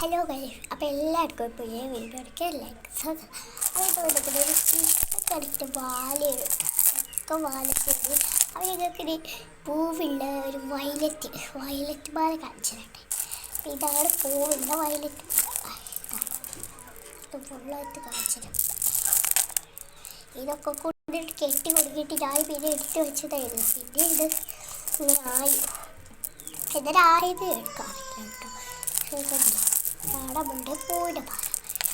Hello guys അപ്പോൾ എല്ലാവർക്കും ഇപ്പോൾ ഈ വീഡിയോയ്ക്ക് ലൈക്ക് ഇപ്പോൾ ഒരു ചിക്കൻ കടിച്ച വാലയാണ് ഒക്കെ വാലൊക്കെയുണ്ട് അപ്പോൾ ഞങ്ങൾക്ക് ഒരു പൂവുള്ള ഒരു വയലറ്റ് വയലറ്റ് ബാല കാണിച്ചിട്ടുണ്ട്. അപ്പോൾ ഇതാണ് പൂവുള്ള വയലറ്റ് ഫുള്ളായിട്ട് കാണിച്ചിട്ടുണ്ട്. ഇതൊക്കെ കൊണ്ടിട്ട് കെട്ടി കൊടുക്കിയിട്ട് ഞാൻ പിന്നെ എടുത്ത് വെച്ചതായിരുന്നു. പിന്നെ ഇത് ഇങ്ങനെ ആയി. എന്നാലായത് എടുക്കാറില്ല കേട്ടോ. പാടമുണ്ട് പൂവിന്റെ പാടം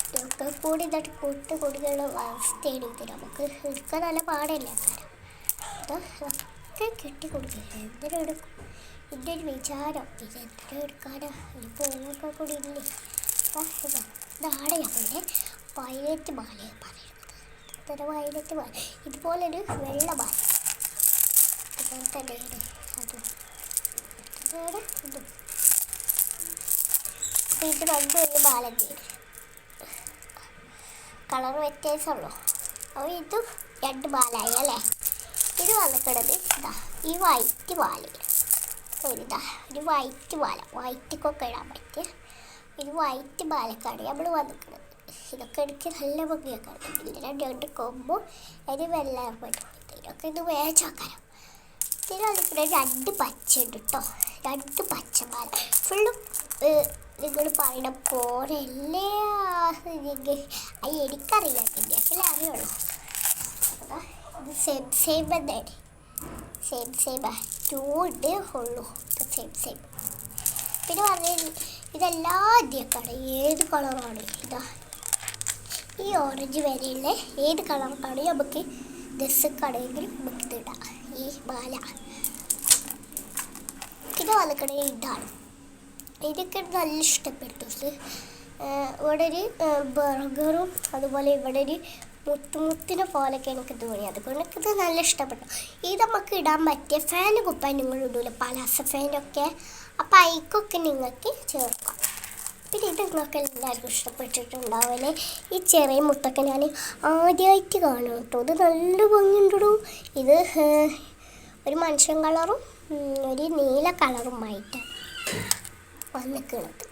ഇതൊക്കെ കൂടി ഇതായിട്ട് കൊട്ട് കൊടുക്കുന്ന അവസ്ഥയാണ് ഇത്. നമുക്ക് എടുക്കാൻ നല്ല പാടല്ലേ കാരണം ഇതൊക്കെ കെട്ടി കൊടുക്കില്ല എന്തിനും എടുക്കും ഇതിന്റെ ഒരു വിചാരം. ഇത് എന്തിനും എടുക്കാനാ? ഈ പൂവൊക്കെ കൂടി ഇല്ലേ? ഇതാണ് ഞങ്ങളുടെ വയലറ്റ് മാല പറയുന്നത്. ഇത്ര വയലറ്റ് മാല. ഇതുപോലൊരു വെള്ള മാല. ഇതുപോലെ തന്നെയാണ്. അതും. ഇതാണ് ഇതും. ഇത് രണ്ടും ഒരു മാലഞ്ചേരി കളർ വ്യത്യാസമുള്ളൂ. അപ്പോൾ ഇതും രണ്ട് ബാലായി അല്ലേ? ഇത് വന്നിക്കണത് ഇതാ ഈ വൈറ്റ് മാലയാണ് ഒരു ഇതാ ഒരു വൈറ്റ് മാല വൈറ്റിക്കൊക്കെ ഇടാൻ പറ്റിയ ഒരു വൈറ്റ് ബാലക്കാണ് നമ്മൾ വന്നിട്ടുള്ളത്. ഇതൊക്കെ എനിക്ക് നല്ല ഭംഗിയൊക്കെ ഉണ്ട്. ഇതിന് രണ്ട് കൊമ്പും അതിന് വെള്ളം പറ്റും ഇതിനൊക്കെ ഇത് വേച്ചാക്കാരം ഇതിന് വന്നിട്ട് രണ്ട് പച്ച ഉണ്ട് കേട്ടോ രണ്ട് പച്ചമാല ഫുള്ളും നിങ്ങൾ പറയുന്ന നിങ്ങൾ അത് എനിക്കറിയാം നിങ്ങൾക്ക് അറിയുള്ളൂ. ഇത് സെയിം സെയിം എന്നാണ് സെയിം സെയിം ടൂ ഉണ്ട് ഉള്ളൂ. സെയിം സെയിം പിന്നെ പറഞ്ഞ ഇതെല്ലാം ഇതിയൊക്കെയാണ് ഏത് കളറാണ്? ഇതാ. ഈ ഓറഞ്ച് വരെയുള്ള ഏത് കളർക്കാണ് നമുക്ക് ഡ്രസ്സൊക്കെയാണെങ്കിൽ നമുക്ക് ഇതിടാം ഈ മാല. ഇത് വന്നിക്കണേ ഇതാണ്. ഇതൊക്കെ നല്ല ഇഷ്ടപ്പെട്ടു. ഇവിടെ ഒരു ബർഗറും അതുപോലെ ഇവിടെ ഒരു മുത്തുമുത്തിനെ പോലെയൊക്കെ എനിക്ക് തോന്നി. അതുകൊണ്ട് എനിക്കിത് നല്ല ഇഷ്ടപ്പെട്ടു. ഇത് നമുക്ക് ഇടാൻ പറ്റിയ ഫാൻ കുപ്പാൻ നിങ്ങൾ ഇടൂല? പലാസ ഫാനൊക്കെ അപ്പം അയക്കൊക്കെ നിങ്ങൾക്ക് ചേർക്കാം. പിന്നെ ഇത് നിങ്ങൾക്ക് എല്ലാവർക്കും ഇഷ്ടപ്പെട്ടിട്ടുണ്ടാവില്ലേ ഈ ചെറിയ മുത്തൊക്കെ ഞാൻ ആദ്യമായിട്ട് കാണും കേട്ടോ. ഇത് നല്ല ഭംഗിയുണ്ടോ ഇത് ഒരു മനുഷ്യൻ കളറും ഒരു നീല കളറുമായിട്ട് വന്നിക്കണത്.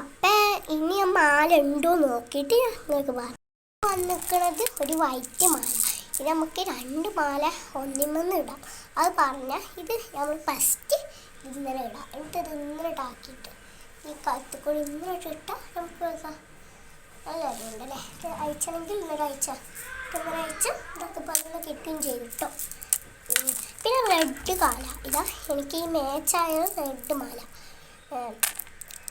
അപ്പം ഇനി ആ മാല ഉണ്ടോ നോക്കിയിട്ട് നിങ്ങൾക്ക് പറഞ്ഞു വന്നിക്കണത് ഒരു വൈറ്റ് മാല. ഇത് നമുക്ക് രണ്ട് മാല ഒന്നിമെന്ന് ഇടാം. അത് പറഞ്ഞാൽ ഇത് നമ്മൾ ഫസ്റ്റ് ഇന്നലെ ഇടാം. എന്നിട്ട് അത് ഇന്നലെ ഇടാക്കിയിട്ട് ഈ കത്തിക്കൂടി കൂടി ഇന്നലെ ഇട്ടാൽ നമുക്ക് നല്ല അറിയുണ്ടല്ലേ ഇത് അയച്ചണമെങ്കിൽ ഇന്നലെ അയച്ച അയച്ച ഇതൊക്കെ പറഞ്ഞ് കിട്ടുകയും ചെയ്തു കേട്ടോ. പിന്നെ റെഡ് കാല. ഇതാ എനിക്ക് ഈ മാച്ചായ റെഡ് മാല.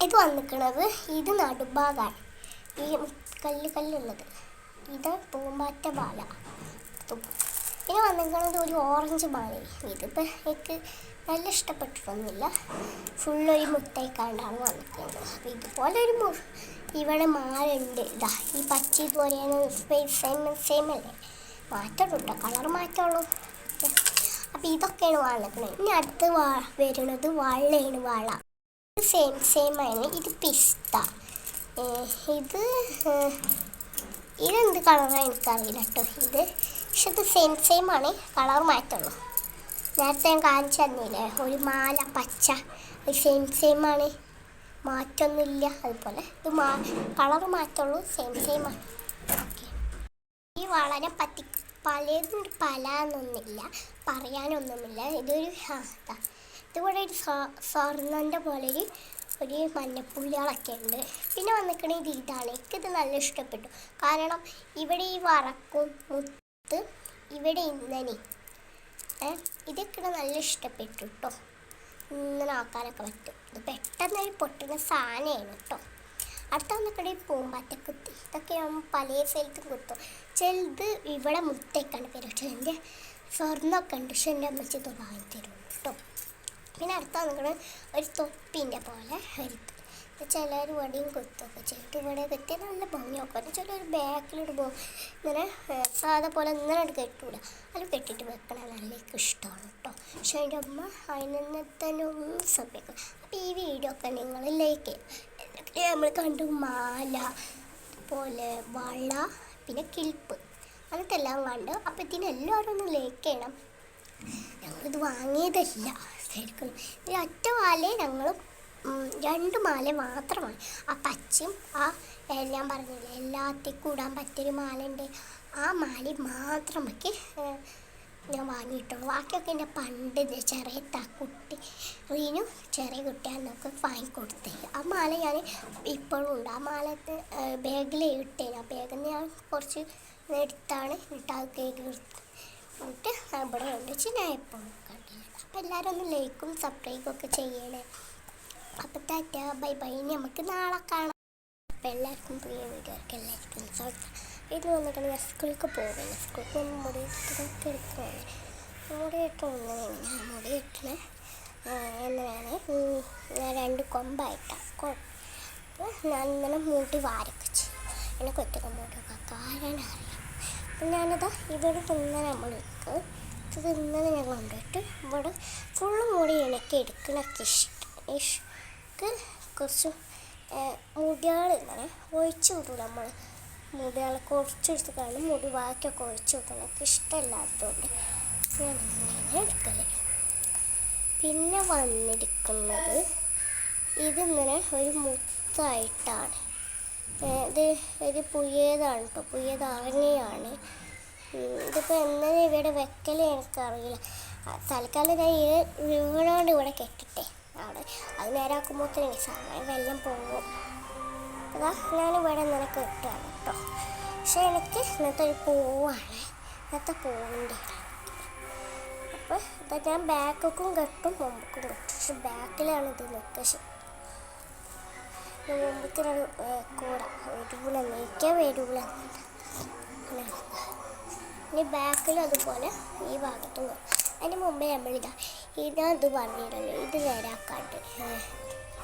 ഇത് വന്നിക്കണത് ഇത് നടുഭാഗമാണ് ഈ കല്ല് കല്ലുള്ളത്. ഇത് പൂമ്പാറ്റ മാല. പിന്നെ വന്നിരിക്കുന്നത് ഒരു ഓറഞ്ച് മാലയും ഇതിപ്പോൾ എനിക്ക് നല്ല ഇഷ്ടപ്പെട്ടിട്ടൊന്നുമില്ല. ഫുള്ളൊരു മുട്ടയിക്കാണ്ടാണ് വന്നിരിക്കുന്നത്. അപ്പോൾ ഇതുപോലെ ഒരു ഇവിടെ മാല ഉണ്ട് ഇതാ ഈ പച്ച സ്പേസ് സെയിം സെയിം അല്ലേ? മാറ്റമുണ്ടോ കളർ മാറ്റമുള്ളൂ. അപ്പോൾ ഇതൊക്കെയാണ് വന്നിരിക്കുന്നത് ഇനി അടുത്ത് വാ വരുന്നത് വള്ളയാണ് വള. സെയിം സെയിം ആണ്. ഇത് പിസ്ത. ഇത് ഇതെന്ത് കളറാണ് എനിക്കറിയില്ല കേട്ടോ ഇത് പക്ഷെ ഇത് സെയിം സെയിം ആണ്. കളർ മാറ്റുള്ളൂ നേരത്തെ ഞാൻ കാണിച്ചു തന്നില്ലേ? ഒരു മാല പച്ച. സെയിം സെയിം ആണ്. മാറ്റമൊന്നുമില്ല അതുപോലെ ഇത് മാ കളർ മാറ്റുള്ളൂ. സെയിം സെയിം ആണ്. ഓക്കെ ഈ വളരെ പറ്റി പലതും പല എന്നൊന്നുമില്ല പറയാനൊന്നുമില്ല. ഇതൊരു ഇതാ. ഇതിവിടെ ഒരു സ്വർണന്റെ പോലെ ഒരു ഒരു മഞ്ഞപ്പുള്ളികളൊക്കെ ഉണ്ട്. പിന്നെ വന്നിക്കണത് ഇതാണ്. എനിക്കിത് നല്ല ഇഷ്ടപ്പെട്ടു. കാരണം ഇവിടെ ഈ വറക്കും മുത്ത് ഇവിടെ ഇന്നനെ ഇതൊക്കെ നല്ല ഇഷ്ടപ്പെട്ടു കേട്ടോ ഇന്നലെ ആക്കാനൊക്കെ പറ്റും. ഇത് പെട്ടെന്ന് പൊട്ടുന്ന സാധനമാണ് കേട്ടോ അടുത്ത വന്നിക്കടെ പൂമ്പാറ്റക്കുത്തി. ഇതൊക്കെ നമ്മൾ പല സ്ഥലത്തും കുത്തും ചിലത് ഇവിടെ മുത്തേക്കാണ് പേര്. പക്ഷേ എന്റെ സ്വർണമൊക്കെ ഉണ്ട്. പക്ഷെ എന്റെ അമ്മച്ചി ഇത് വാങ്ങിത്തരും കേട്ടോ പിന്നെ അടുത്ത വന്നിട്ട് ഒരു തൊപ്പിന്റെ പോലെ ഒരു ചിലർ വടിയും കുത്തൊക്കെ ചെയ്തിട്ട് ഇവിടെ കുത്തി നല്ല ഭംഗിയൊക്കെ ചിലർ പോകും. ഇങ്ങനെ സാധാ പോലെ ഇങ്ങനെ കെട്ടൂല. അത് കെട്ടിട്ട് വെക്കണ നല്ല ഇഷ്ടമാണ് കേട്ടോ പക്ഷെ എന്റെ അമ്മ അതിനെ തന്നെ ഒന്നും സമയക്കും അപ്പോൾ ഈ വീഡിയോ ഒക്കെ നിങ്ങൾ ലൈക്ക് ചെയ്യും. നമ്മൾ കണ്ടു മാല പോലെ വള പിന്നെ കിൽപ്പ് അങ്ങനത്തെ എല്ലാം കണ്ട് അപ്പോൾ ഇതിനെല്ലാവരും ഒന്ന് ലൈക്ക് ചെയ്യണം. ഞങ്ങളിത് വാങ്ങിയതല്ല. ശരിക്കും. ഈ ഒറ്റ വാലേ ഞങ്ങളും രണ്ട് മാല മാത്രമാണ്. ആ പച്ചയും ആ ഞാൻ പറഞ്ഞില്ലേ എല്ലാത്തേക്കും കൂടാൻ പറ്റിയൊരു മാല ഉണ്ട് ആ മാല മാത്രം നമുക്ക് ഞാൻ വാങ്ങിയിട്ടുള്ളൂ. ബാക്കിയൊക്കെ എന്റെ പണ്ട് ചെറിയ കുട്ടി റീനു ചെറിയ കുട്ടിയാന്നൊക്കെ വാങ്ങിക്കൊടുത്തേ. ആ മാല ഞാൻ ഇപ്പോഴും ഉണ്ട്. ആ മാല ബാഗിൽ ഇട്ടേ. ആ ബാഗിൽ ഞാൻ കുറച്ച് എടുത്താണ്. എന്നിട്ട് കേക്ക് കേക്ക് എന്നിട്ട് ഇവിടെ കൊണ്ടുവച്ച് ഞാൻ എപ്പോഴും കണ്ടില്ല. അപ്പോൾ എല്ലാവരും ഒന്ന് ലൈക്കും സബ്സ്ക്രൈബും ഒക്കെ ചെയ്യണേ. അപ്പോൾ ടാറ്റ ബൈ ബൈ. നമുക്ക് നാളെ കാണാം. അപ്പം എല്ലാവർക്കും പ്രിയ വീഡിയോർക്ക് എല്ലാവർക്കും ഇത് വന്നിട്ട് ഞാൻ സ്കൂളിലേക്ക് പോകുന്നു സ്കൂളിൽ നിന്ന് മുടി ഇട്ടൊക്കെ എടുക്കുകയാണ് മുടി ഇട്ടുന്നത് ഞാൻ മുടി ഇട്ടണ ഞാൻ രണ്ട് കൊമ്പായിട്ടാണ് അപ്പോൾ ഞാൻ ഇങ്ങനെ മൂട്ടി വാരൊക്കെ ചെയ്യും എനിക്ക് ഒറ്റ മൂട്ടൊക്കെ കാരണം അറിയാം. അപ്പം ഞാനത് ഇവിടെ തിന്നാൻ നമ്മൾ എടുക്കും ഇത് തിന്നത് ഞാൻ കൊണ്ടുപോയിട്ട് ഇവിടെ ഫുള്ള് മുടി എനിക്ക് എടുക്കണൊക്കെ ഇഷ്ടം. ഇഷ്ടക്ക് കുറച്ച് മുടികളിങ്ങനെ ഒഴിച്ചു വിടും നമ്മൾ മുടികളൊക്കെ കുറച്ചെടുത്ത് കാണും മുടി ബാക്കിയൊക്കെ ഒഴിച്ചു വിടും എനിക്ക് ഇഷ്ടമില്ലാത്തതുകൊണ്ട് ഞാൻ ഇങ്ങനെ പിന്നെ വന്നിരിക്കുന്നത് ഇതിങ്ങനെ ഒരു മുത്തായിട്ടാണ്. ഇത് ഒരു പുയേതാണ് കേട്ടോ പുതിയത് ഇറങ്ങിയാണ് ഉം, ഇതിപ്പോൾ എങ്ങനെ ഇവിടെ വെക്കൽ എനിക്കറിയില്ല. തൽക്കാലം ഞാൻ ഇത് വീണോണ്ട് ഇവിടെ കെട്ടിട്ടെ. അവിടെ അത് നേരാക്കുമ്പോഴത്തേന് സമയം വെള്ളം പോകും. അതാ ഞാൻ ഇവിടെ നിനക്ക് കിട്ടുകയാണ് കേട്ടോ. പക്ഷെ എനിക്ക് ഇന്നത്തെ ഒരു പൂവാണ്. ഇന്നത്തെ പൂവിന്റെ അപ്പോൾ ഇതാ ഞാൻ ബാക്കൊക്കും കെട്ടും മുമ്പക്കും കെട്ടും. പക്ഷെ ബാക്കിലാണ് ഇത് നിൽക്കുക ശരി മുമ്പത്തിനൊരു കൂട. വരൂല നീക്കാൻ വരൂല ഇനി ബാക്കിലും അതുപോലെ ഈ ഭാഗത്തും. അതിന് മുമ്പേ നമ്മളിതാ ഇതാ ഇത് പറഞ്ഞിട്ടല്ലോ ഇത് നേരാക്കാണ്ട്.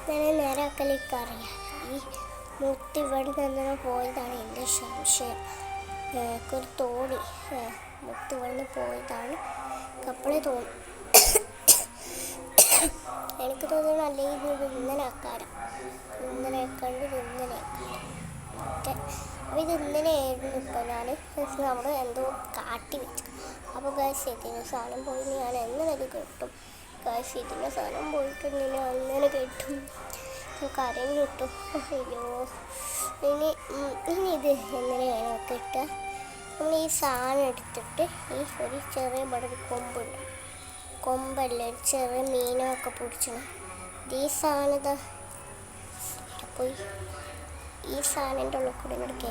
ഞാൻ നേരാക്കലേക്ക് അറിയാം ഈ മുത്ത് ഇവിടെ നിന്ന് പോയതാണ് എന്റെ സംശയം. ഒരു തോണി. മുത്ത് ഇവിടെ നിന്ന് പോയതാണ്. കപ്പളെ തോണി എനിക്ക് തോന്നുന്നു അല്ലെങ്കിൽ ഇത് ഇങ്ങനെ ആക്കാരം ഇങ്ങനെ കണ്ട് ഇത് ഇന്നലെ ഇത് ഇങ്ങനെയായിരുന്നു ഇപ്പോൾ ഞാൻ നമ്മൾ എന്തോ കാട്ടി വെച്ചു. അപ്പോൾ ഗൈസ് ഇതിന് സാധനം പോയി ഞാൻ എങ്ങനെ കിട്ടും? ഗൈസ് ഇതിന്റെ സാധനം പോയിട്ട് ഇനി അങ്ങനെ കിട്ടും കരയും കിട്ടും. അയ്യോ. ഇനി ഇനി ഇത് എങ്ങനെയാണ് കിട്ടുക നമ്മൾ ഈ സാധനം എടുത്തിട്ട് ഈ ഒരു ചെറിയ ഇവിടെ കൊമ്പുണ്ട്. കൊമ്പല്ല ഒരു ചെറിയ മീനൊക്കെ പിടിച്ചണം. ഈ സാധനം ഇതാ. പോയി. ഈ സാധനന്റെ ഉള്ളിൽ കൂടെ ഇങ്ങോട്ട്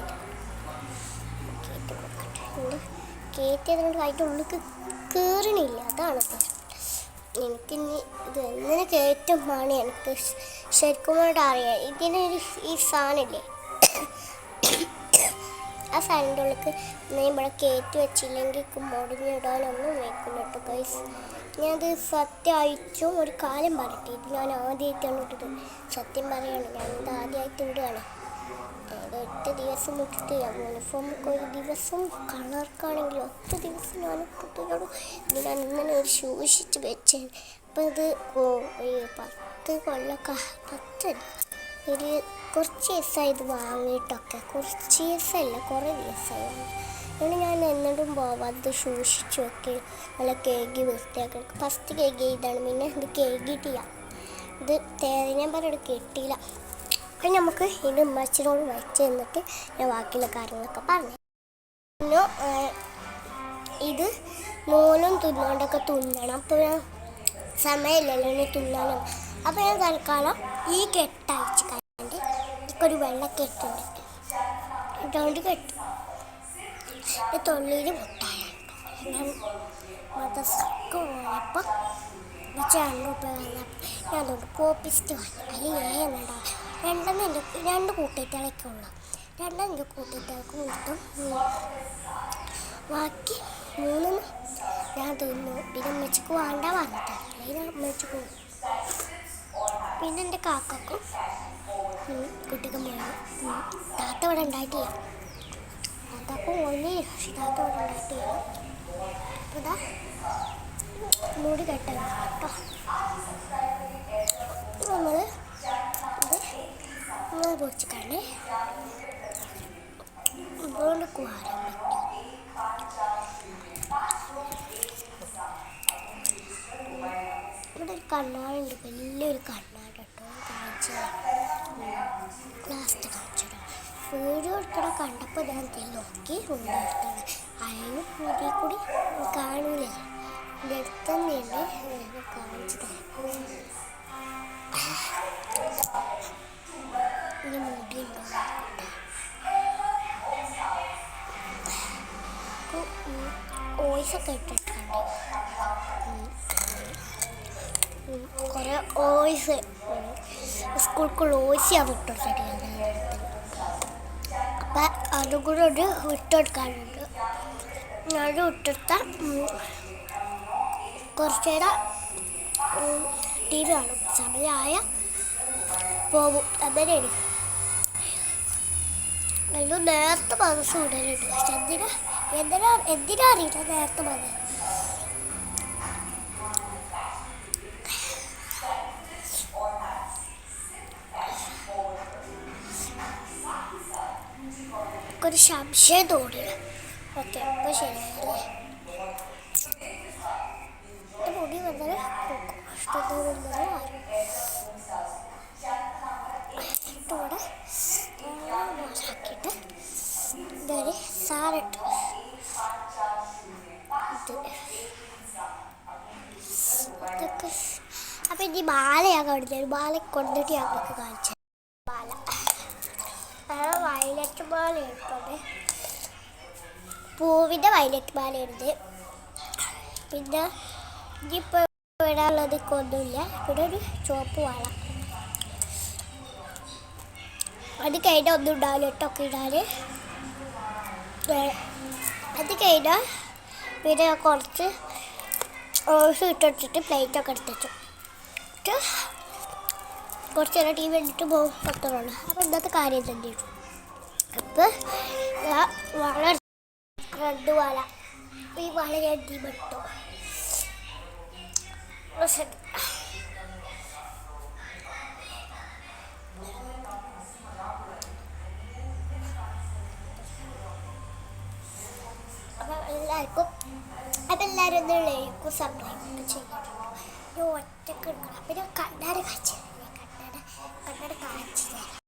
കൊടുക്കട്ടെ. കയറ്റിയതുകൊണ്ട് അതിന്റെ ഉള്ളിൽ കയറണില്ല അതാണ് എനിക്കിനി ഇത് എങ്ങനെ കയറ്റുമാണ് എനിക്ക് ശ- ശരിക്കും അറിയാം ഇതിനൊരു ഈ സാധനമില്ലേ? ആ സാധനത്തിന്റെ ഉള്ളിക്ക് ഞാൻ ഇവിടെ കയറ്റി വെച്ചില്ലെങ്കിൽ മുടിഞ്ഞിടാനൊന്നും വെക്കില്ല കേട്ടോ കൈസ് ഞാനത് സത്യം അയച്ചും ഒരു കാലം പറയട്ടെ. ഇത് ഞാൻ ആദ്യമായിട്ടാണ് ഇട്ടത്. സത്യം പറയുകയാണ് ഞാൻ ഇത് ആദ്യമായിട്ട് ഇടുകയാണ്. അത് ഒറ്റ ദിവസം ഇട്ടിട്ട് യൂണിഫോമൊക്കെ ഒരു ദിവസം കളർക്കാണെങ്കിൽ ഒറ്റ ദിവസം ഞാൻ കുട്ടികളും ഇത് ഞാൻ ഇങ്ങനെ ഒരു സൂക്ഷിച്ച് വെച്ച്. അപ്പം ഇത് ഓ- ഒരു പത്ത് കൊല്ലൊക്കെ പത്തല്ല ഒരു കുറച്ച് ദിവസമായി ഇത് വാങ്ങിയിട്ടൊക്കെ കുറച്ച് ദിവസമല്ല കുറേ ദിവസമായി അങ്ങനെ ഞാൻ എന്നിട്ടും പോവാതെ സൂക്ഷിച്ചു വെക്കി നല്ല കേക്ക് വൃത്തിയാക്കി ഫസ്റ്റ് കേക്ക് ചെയ്താണ് പിന്നെ ഇത് കേക്കിട്ടില്ല ഇത് തേങ്ങ പറഞ്ഞിട്ട് കിട്ടിയില്ല. അപ്പം നമുക്ക് ഇത് ഉമ്മച്ചിനോട് വെച്ച് തന്നിട്ട് ഞാൻ ബാക്കിയുള്ള കാര്യങ്ങളൊക്കെ പറഞ്ഞു പിന്നെ ഇത് നൂലും തുന്നോണ്ടൊക്കെ തുന്നണം. അപ്പോൾ ഞാൻ സമയമില്ലല്ലോ ഇനി തുന്നാനും അപ്പോൾ ഞാൻ തൽക്കാലം ഈ കെട്ടഴിച്ച് കഴിഞ്ഞിട്ട് എനിക്കൊരു വെള്ളക്കെട്ടുണ്ട് ഇതുകൊണ്ട് കെട്ടു. ഈ തൊള്ളിയിൽ മുട്ടായാണ് ഞാൻ മതസ്ക്ക് പോയപ്പോൾ ഉച്ച ഞാൻ അതുകൊണ്ട് കോപ്പിസ്റ്റ് വാങ്ങി. അതിൽ ഏന്നുണ്ടാ രണ്ടെണ്ണം എന്റെ രണ്ട് കൂട്ടിയിട്ടൊക്കെ ഉള്ളു. രണ്ടെണ്ണം എന്റെ കൂട്ടിയിട്ടൊക്കെ കൊടുത്തും ബാക്കി മൂന്നും ഞാൻ തിന്നു. പിന്നെ അമ്മച്ചിക്ക് വേണ്ട പറഞ്ഞിട്ടില്ല അല്ലെങ്കിൽ അമ്മച്ചിക്ക് പിന്നെ എന്റെ കാക്കും കുട്ടികൾ ഉം, താത്ത ഇവിടെ ഉണ്ടായിട്ടില്ല താത്തക്കും പക്ഷെ താത്ത ഇവിടെ ഉണ്ടായിട്ടില്ല അപ്പോൾ ഇതാ മൂടി കെട്ടാൻ കേട്ടോ. നമ്മൾ അങ്ങനെ പൊടിച്ചിട്ടാണ് ഇതുകൊണ്ട് കുഹാരം ഇവിടെ ഒരു കണ്ണാടുണ്ട് വലിയൊരു കണ്ണാട് കേട്ടോ കാണിച്ചു ലാസ്റ്റ് കാണിച്ചു വീഡിയോ എടുക്കണ കണ്ടപ്പോൾ ഞാൻ നോക്കി ഉണ്ടായിട്ടാണ് അതിന് കൂടി കൂടി കാണില്ല ഇതെടുത്തന്നെയാണ് ഞാൻ കാണിച്ചത് തരാം ഇനി മുടി ഉണ്ടോ നോക്കട്ടെ. വോയിസ് ഒക്കെ ഇട്ടിട്ടുണ്ട് കുറേ വോയിസ് സ്കൂൾക്കുള്ള വോയിസ് ഞാൻ വിട്ടിട്ടുണ്ട് അപ്പം അതും കൂടെ ഒരു വിട്ടെടുക്കാനുണ്ട് ഞാൻ വിട്ടെടുത്ത കുറച്ച് നേരം ടി വി കാണും സമയമായ പോകും അങ്ങനെയാണ് നല്ല നേരത്തെ മനസ്സ് വിടലുണ്ട് പക്ഷെ എന്തിനാ? എന്തിനാ? എന്തിനാ അറിയില്ല? നേരത്തെ മനസ്സ് ഒരു സംശയം തോന്നി ഓക്കെ അപ്പോൾ ശരിയല്ലേ എന്റെ മുടി വന്നത് ഇഷ്ടത്തോടെ വന്നത് ഇട്ടോടെ ആക്കിയിട്ട് ഇതൊരു സാരട്ട് ഇത് ഇതൊക്കെ അപ്പം ഈ ബാല ഞാൻ കാണിച്ചത് ബാല കൊണ്ടിട്ട് ഞങ്ങൾക്ക് കാണിച്ചത്. ബാല. വയലറ്റ് ബാല എടുത്തോണ്ട് പൂവിന്റെ വയലറ്റ് ബാല ഉണ്ട് പിന്നെ ഇനിയിപ്പോൾ ഇടാനുള്ളത് ഒന്നുമില്ല ഇവിടെ ഒരു ചുവപ്പ് വാള. അത് കഴിഞ്ഞാൽ ഒന്നും ഉണ്ടാവില്ല ഇട്ടൊക്കെ ഇടാൻ അത് കഴിഞ്ഞാൽ പിന്നെ കുറച്ച് ഓസ് ഇട്ടിട്ടിട്ട് പ്ലേറ്റൊക്കെ എടുത്തു എന്നിട്ട് കുറച്ച് നേരം ടി വി കണ്ടിട്ട് പോകും അത്രയുള്ളൂ അപ്പോൾ ഇന്നത്തെ കാര്യം തന്നെ അപ്പോൾ വള റെഡ് വാല. ഈ വാല ഞാൻ തീമിട്ടു അപ്പം എല്ലാവർക്കും അപ്പം എല്ലാവരും ഒന്ന് ലൈക്കും സബ്സ്ക്രൈബ് ചെയ്യണം. ഞാൻ ഒറ്റയ്ക്ക് എടുക്കണം ഞാൻ കണ്ണാട് കാണിച്ചു തരാം കണ്ണാട് കണ്ണാട് കാണിച്ചു തരാം